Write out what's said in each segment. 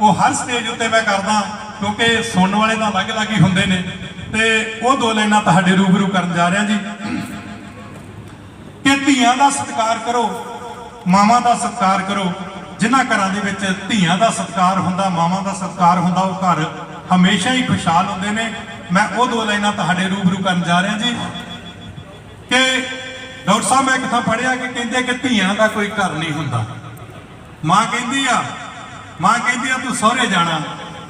ਉਹ ਹਰ ਸਟੇਜ ਉੱਤੇ ਮੈਂ ਕਰਦਾ, ਕਿਉਂਕਿ ਸੁਣਨ ਵਾਲੇ ਤਾਂ ਅਲੱਗ-ਅਲੱਗ ਹੀ ਹੁੰਦੇ ਨੇ। ਤੇ ਉਹ ਦੋ ਲਾਈਨਾਂ ਤੁਹਾਡੇ ਰੂਬਰੂ ਕਰਨ ਜਾ ਰਿਹਾ ਜੀ। ਕਿ ਧੀਆਂ ਦਾ ਸਤਿਕਾਰ ਕਰੋ, ਮਾਵਾਂ ਦਾ ਸਤਿਕਾਰ ਕਰੋ। ਜਿਨ੍ਹਾਂ ਘਰਾਂ ਦੇ ਵਿੱਚ ਧੀਆਂ ਦਾ ਸਤਿਕਾਰ ਹੁੰਦਾ, ਮਾਵਾਂ ਦਾ ਸਤਿਕਾਰ ਹੁੰਦਾ, ਉਹ ਘਰ ਹਮੇਸ਼ਾ ਹੀ ਖੁਸ਼ਹਾਲ ਹੁੰਦੇ ਨੇ। ਮੈਂ ਉਹ ਦੋ ਲਾਈਨਾਂ ਤੁਹਾਡੇ ਰੂਬਰੂ ਕਰਨ ਜਾ ਰਿਹਾ ਜੀ। ਕਿ ਡਾਕਟਰ ਸਾਹਿਬ, ਮੈਂ ਕਿਥਾਂ ਪੜਿਆ ਕਿ ਕਹਿੰਦੇ ਕਿ ਧੀਆਂ ਦਾ ਕੋਈ ਘਰ ਨਹੀਂ ਹੁੰਦਾ। ਮਾਂ ਕਹਿੰਦੀ ਆ ਮਾਂ ਕਹਿੰਦੀ ਆ, ਤੂੰ ਸਹੁਰੇ ਜਾਣਾ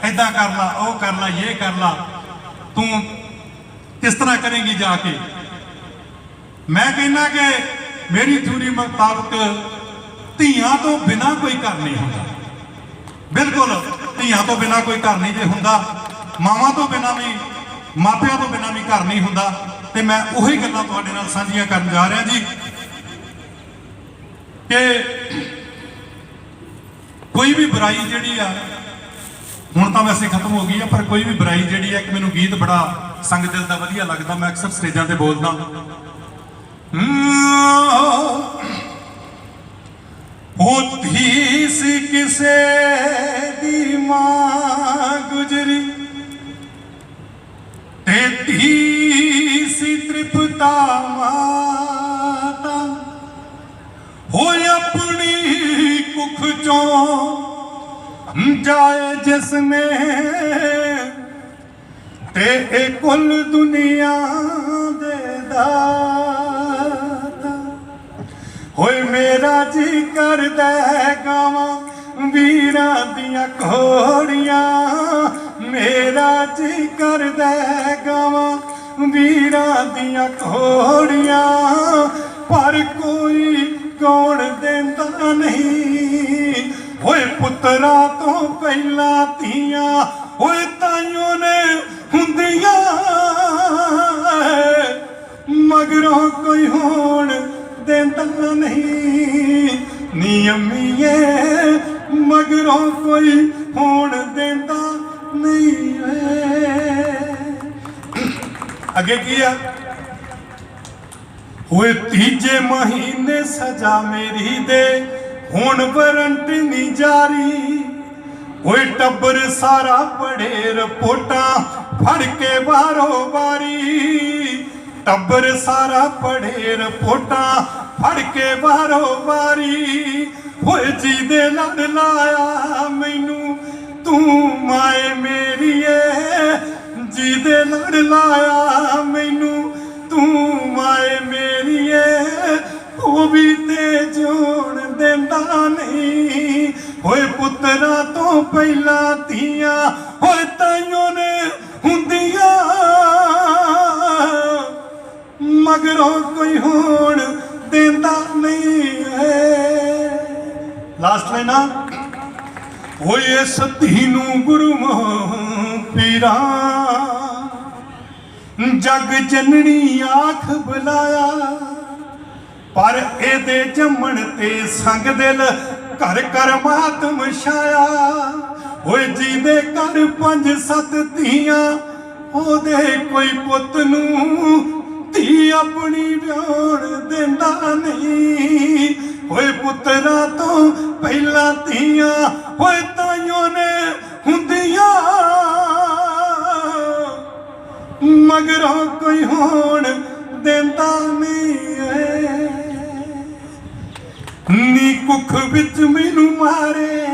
ਐਦਾਂ ਕਰ ਲਾ, ਉਹ ਕਰ ਲਾ, ਇਹ ਕਰ ਲਾ। ਤੂੰ ਕਿਸ ਤਰ੍ਹਾਂ ਕਰੇਂਗੀ ਜਾ ਕੇ। ਮੈਂ ਕਹਿੰਦਾ ਕਿ ਮੇਰੀ ਥਿਊਰੀ ਮੁਤਾਬਕ ਧੀਆਂ ਤੋਂ ਬਿਨਾ ਕੋਈ ਘਰ ਨਹੀਂ ਹੁੰਦਾ। ਬਿਲਕੁਲ, ਧੀਆਂ ਤੋਂ ਬਿਨਾ ਕੋਈ ਘਰ ਨਹੀਂ ਜੇ ਹੁੰਦਾ, ਮਾਵਾਂ ਤੋਂ ਬਿਨਾ ਵੀ, ਮਾਪਿਆਂ ਤੋਂ ਬਿਨਾ ਵੀ ਘਰ ਨਹੀਂ ਹੁੰਦਾ। ਤੇ ਮੈਂ ਉਹੀ ਗੱਲਾਂ ਤੁਹਾਡੇ ਨਾਲ ਸਾਂਝੀਆਂ ਕਰਨ ਜਾ ਰਿਹਾ ਜੀ ਕਿ ਕੋਈ ਵੀ ਬੁਰਾਈ ਜਿਹੜੀ ਆ, ਹੁਣ ਤਾਂ ਵੈਸੇ ਖਤਮ ਹੋ ਗਈ ਆ, ਪਰ ਕੋਈ ਵੀ ਬੁਰਾਈ ਜਿਹੜੀ ਆ, ਇੱਕ ਮੈਨੂੰ ਗੀਤ ਬੜਾ ਸੰਗ ਦਿਲ ਦਾ ਵਧੀਆ ਲੱਗਦਾ, ਮੈਂ ਅਕਸਰ ਸਟੇਜਾਂ ਤੇ ਬੋਲਦਾ। ਹੋਤੀ ਸੀ ਕਿਸੇ ਦੀ ਮਾਂ ਗੁਜਰੀ ਤੇ ਧੀ ਸੀ ਤ੍ਰਿਪਤਾ ਮਾਤਾ ਹੋਏ ਆਪਣੀ ਕੁੱਖ ਚੋਂ ਜਾਏ ਜਿਸਨੇ ਤੇ ਇਹ ਕੁੱਲ ਦੁਨੀਆ ਦੇ ਦਾਤਾ। ਹੋਏ ਮੇਰਾ ਜੀ ਕਰਦਾ ਹੈ ਗਾਵਾਂ ਵੀਰਾਂ ਦੀਆਂ ਘੋੜੀਆਂ। ਮੇਰਾ ਜੀ ਕਰਦਾ ਹੈ ਗਾਵਾਂ ਵੀਰਾਂ ਦੀਆਂ ਘੋੜੀਆਂ। ਪਰ ਦਿੰਦਾ ਨਹੀਂ। ਹੋਏ ਪੁੱਤਰਾ ਤੋਂ ਪਹਿਲਾਂ ਧੀਆਂ, ਹੋਏ ਤਾਈਓ ਨੇ ਹੁੰਦੀਆਂ। ਮਗਰੋਂ ਕੋਈ ਹੋਣ ਦਿੰਦਾ ਨਹੀਂ। ਨੀ ਮਗਰੋਂ ਕੋਈ ਹੋਣ ਦਿੰਦਾ ਨਹੀਂ। ਏ ਅੱਗੇ ਕੀ ਆ? ਹੋਏ ਤੀਜੇ ਮਹੀਨੇ ਸਜ਼ਾ ਮੇਰੀ ਦੇ। ਹੁਣ ਵਾਰੰਟ ਨਹੀਂ ਜਾਰੀ। ਹੋਏ ਟੱਬਰ ਸਾਰਾ ਪੜੇ ਰਿਪੋਰਟਾਂ ਫੜ ਕੇ ਬਾਰੋ ਬਾਰੀ ਟੱਬਰ ਸਾਰਾ ਪੜੇ ਰਿਪੋਰਟਾਂ ਫੜ ਕੇ ਬਾਰੋ ਬਾਰੀ ਹੋਏ ਜੀ ਦੇ ਲੜ ਲਾਇਆ ਮੈਨੂੰ, ਤੂੰ ਮਾਏ ਮੇਰੀਏ ਜੀ ਦੇ ਲੜ ਲਾਇਆ ਮੈਨੂੰ, ਤੂੰ ਮਾਏ ਮੇਰੀਏ ਉਹ ਵੀ ਦਿੰਦਾ ਨਹੀਂ ਹੋਏ ਪੁੱਤਰਾ ਤੋਂ ਪਹਿਲਾਂ ਧੀਆਂ ਹੋਏ ਤਾਈਓ ਨੇ ਹੁੰਦੀਆਂ। ਮਗਰੋਂ ਕੋਈ ਹੋਣ ਦਿੰਦਾ ਨਹੀਂ ਹੈ। ਲਾਸਟ ਲਾਈਨਾ ਹੋਏ ਇਸ ਧੀ ਨੂੰ ਗੁਰੂ ਮੋਹ ਪੀਰਾ, ਜਗ ਜਨਣੀ ਆਖ ਬੁਲਾਇਆ। ਪਰ ਇਹਦੇ ਜੰਮਣ ਤੇ ਸੰਗ ਦਿਲ, ਘਰ ਕਰ ਮਾਤਮ ਛਾਇਆ। ਓਏ ਜਿਹਦੇ ਘਰ ਪੰਜ ਸੱਤ ਧੀਆਂ, ਉਹਦੇ ਕੋਈ ਪੁੱਤ ਨੂੰ ਧੀ ਆਪਣੀ ਵਿਆਹਣ ਦਿੰਦਾ ਨਹੀਂ। ਓਏ ਪੁੱਤਰਾ ਤੋਂ ਪਹਿਲਾਂ ਧੀਆਂ, ਓਏ ਤਾਈਓ ਨੇ ਹੁੰਦੀਆਂ। ਮਗਰੋਂ ਕੋਈ ਹੋਣ ਕੁੱਖ ਵਿੱਚ ਮੈਨੂੰ ਮਾਰੇ।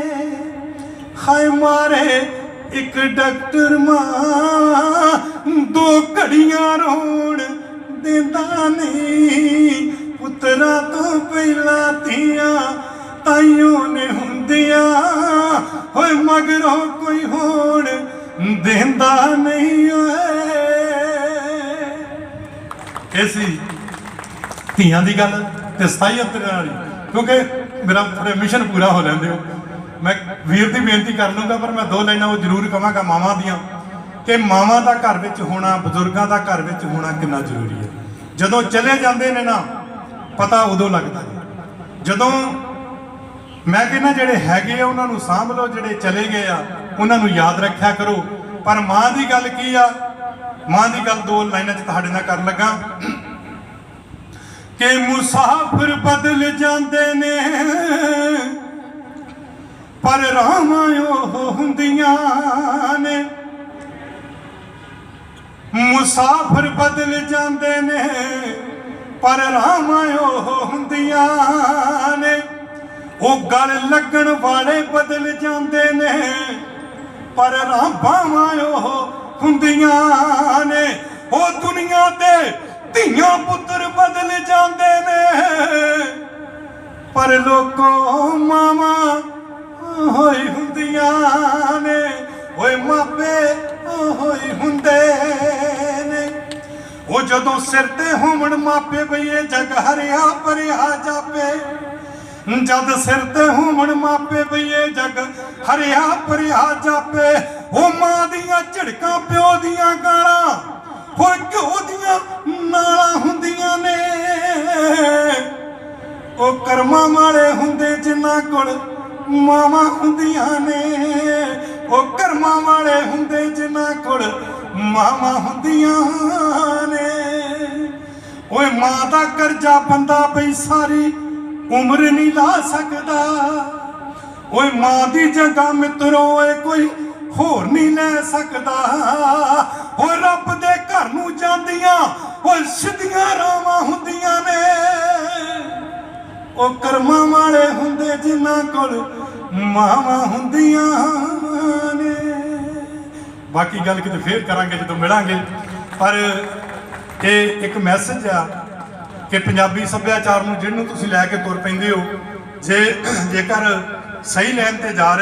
ਹਾਏ ਮਾਰੇ, ਇੱਕ ਡਾਕਟਰ ਮਾਂ, ਦੋ ਘੜੀਆਂ ਰੋਣ ਦਿੰਦਾ ਨਹੀਂ। ਪੁੱਤਰਾ ਤੋਂ ਪਹਿਲਾਂ ਧੀਆਂ ਤਾਈਓ ਨੇ ਹੁੰਦੀਆਂ, ਹੋਏ ਮਗਰੋਂ ਕੋਈ ਹੋਣ ਦਿੰਦਾ ਨਹੀਂ ਓਏ। ਇਹ ਧੀਆਂ ਦੀ ਗੱਲ ਤੇ ਸਤਾਈ ਅੰਤਰ ਵਾਲੀ ਕਿਉਂਕਿ ਮੇਰਾ ਮਿਸ਼ਨ ਪੂਰਾ ਹੋ ਲੈਂਦੇ ਹੋ। ਮੈਂ ਵੀਰ ਦੀ ਬੇਨਤੀ ਕਰ ਲੂੰਗਾ ਪਰ ਮੈਂ ਦੋ ਲਾਈਨਾਂ ਉਹ ਜ਼ਰੂਰ ਕਵਾਂਗਾ, ਮਾਵਾਂ ਦੀਆਂ। ਕਿ ਮਾਵਾਂ ਦਾ ਘਰ ਵਿੱਚ ਹੋਣਾ, ਬਜ਼ੁਰਗਾਂ ਦਾ ਘਰ ਵਿੱਚ ਹੋਣਾ ਕਿੰਨਾ ਜ਼ਰੂਰੀ ਹੈ। ਜਦੋਂ ਚਲੇ ਜਾਂਦੇ ਨੇ ਨਾ, ਪਤਾ ਉਦੋਂ ਲੱਗਦਾ ਜੀ। ਜਦੋਂ ਮੈਂ ਕਹਿੰਦਾ ਜਿਹੜੇ ਹੈਗੇ ਆ, ਉਹਨਾਂ ਨੂੰ ਸਾਂਭ ਲਓ, ਜਿਹੜੇ ਚਲੇ ਗਏ ਆ, ਉਹਨਾਂ ਨੂੰ ਯਾਦ ਰੱਖਿਆ ਕਰੋ। ਪਰ ਮਾਂ ਦੀ ਗੱਲ ਕੀ ਆ? ਮਾਂ ਦੀ ਗੱਲ ਦੋ ਲਾਈਨਾਂ 'ਚ ਤੁਹਾਡੇ ਨਾਲ ਕਰਨ ਲੱਗਾ। ਕਿ ਮੁਸਾਫਰ ਬਦਲ ਜਾਂਦੇ ਨੇ। ਪਰ ਰਾਹਾਂ ਉਹ ਹੁੰਦੀਆਂ ਨੇ। ਮੁਸਾਫਰ ਬਦਲ ਜਾਂਦੇ ਨੇ, ਪਰ ਰਾਹਾਂ ਉਹ ਹੁੰਦੀਆਂ ਨੇ। ਉਹ ਗਲ ਲੱਗਣ ਵਾਲੇ ਬਦਲ ਜਾਂਦੇ ਨੇ, ਪਰ ਰਾਹਾਂ ਉਹ ਹੁੰਦੀਆਂ ਨੇ। ਉਹ ਦੁਨੀਆ ਤੇ ਧੀਆਂ ਪੁੱਤਰ ਬਦਲ ਜਾਂਦੇ ਨੇ। ਪਰ ਲੋਕੋ ਮਾਵਾ ਹੋਈ ਹੁੰਦੀਆਂ ਨੇ। ਓਏ ਮਾਪੇ ਹੋਈ ਹੁੰਦੇ ਨੇ। ਉਹ ਜਦੋਂ ਸਿਰ ਤੇ ਹੋਵਣ ਮਾਪੇ ਬਈਏ ਜਗ ਹਰਿਆ ਭਰਿਆ ਜਾਪੇ। ਜਦ ਸਿਰ ਤੇ ਹੋਵਣ ਮਾਪੇ ਬਈਏ ਜਗ ਹਰਿਆ ਭਰਿਆ ਜਾਪੇ। ਉਹ ਮਾਂ ਦੀਆਂ ਝੜਕਾਂ, ਪਿਓ ਦੀਆਂ ਗਾਲਾਂ, ਹੋਰ ਘਿਓ ਦੀਆਂ ਨਾਲਾਂ ਹੁੰਦੀਆਂ ਨੇ। ਉਹ ਕਰਮਾਂ ਵਾਲੇ ਹੁੰਦੇ ਜਿਨ੍ਹਾਂ ਕੋਲ ਮਾਵਾਂ ਹੁੰਦੀਆਂ ਨੇ। ਉਹ ਕਰਮਾਂ ਵਾਲੇ ਹੁੰਦੇ ਜਿਨ੍ਹਾਂ ਕੋਲ ਮਾਵਾਂ ਹੁੰਦੀਆਂ ਨੇ। ਓਏ ਮਾਂ ਦਾ ਕਰਜ਼ਾ ਬੰਦਾ ਬਈ ਸਾਰੀ ਉਮਰ ਨਹੀਂ ਲਾ ਸਕਦਾ। ਓਏ ਮਾਂ ਦੀ ਜਗ੍ਹਾ ਮਿੱਤਰੋ, ਓਏ ਕੋਈ ਹੋਰ ਨਹੀਂ ਲੈ ਸਕਦਾ। ਓਏ ਰੱਬ ਦੇ ਜਾਂਦੀਆਂ ਓਏ ਸਿੱਧੀਆਂ ਰਾਵਾਂ ਹੁੰਦੀਆਂ ਨੇ। ਉਹ ਕਰਮਾਂ ਵਾਲੇ ਹੁੰਦੇ ਜਿਨ੍ਹਾਂ ਕੋਲ ਮਾਵਾਂ ਹੁੰਦੀਆਂ ਨੇ। ਬਾਕੀ ਗੱਲ ਕਿਤੇ ਫੇਰ ਕਰਾਂਗੇ ਜਦੋਂ ਮਿਲਾਂਗੇ। ਪਰ ਇਹ ਇੱਕ ਮੈਸੇਜ ਆ ਕਿ ਪੰਜਾਬੀ ਸੱਭਿਆਚਾਰ ਨੂੰ ਜਿਹਨੂੰ ਤੁਸੀਂ ਲੈ ਕੇ ਤੁਰ ਪੈਂਦੇ ਹੋ, ਜੇ ਜੇਕਰ ਸਹੀ ਲਾਈਨ ਤੇ ਜਾ ਰਹੇ